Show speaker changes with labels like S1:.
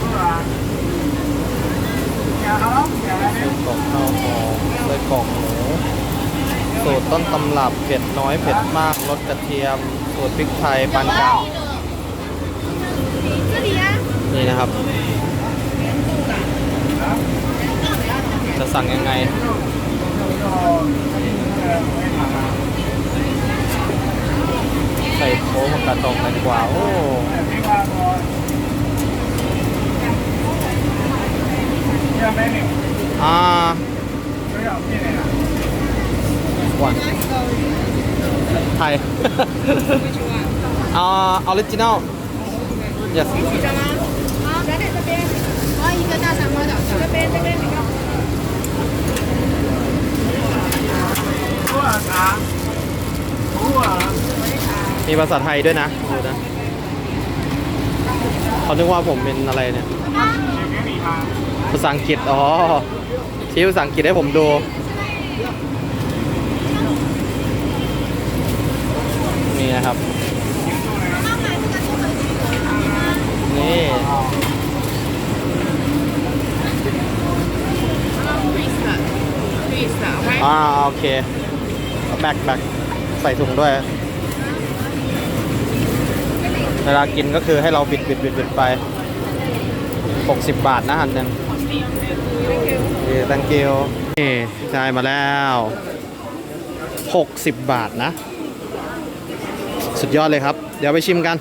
S1: กล่องข้าวหอมใส่กล่องหมูสูตรต้นตำรับเผ็ดน้อยเผ็ดมากรสกระเทียม สูตรพริกไทยปานกลางนี่นะครับ จะสั่งยังไงใส่โค้กับกระตองแตงกวาโอ้ อ่าหวานไทย อ่าออริจินอล yes
S2: 好，来点这边，我要一个大三花饺子。这边这边你看。
S1: มีภาษาไทยด้วยนะดูนะเขานึกว่าผมเป็นอะไรเนี่ย ภาษาอังกฤษ อ๋อ ชี้ภาษาอังกฤษให้ผมดู นี่นะครับ นี่อ่าโอเค แบกแบกใส่ถุงด้วย เวลากินก็คือให้เราบิดบิดบิดบิดไป 60 บาทนะหันหนึ่ง โอเคตังเกลนี่ได้มาแล้ว 60 บาทนะ สุดยอดเลยครับ เดี๋ยวไปชิมกัน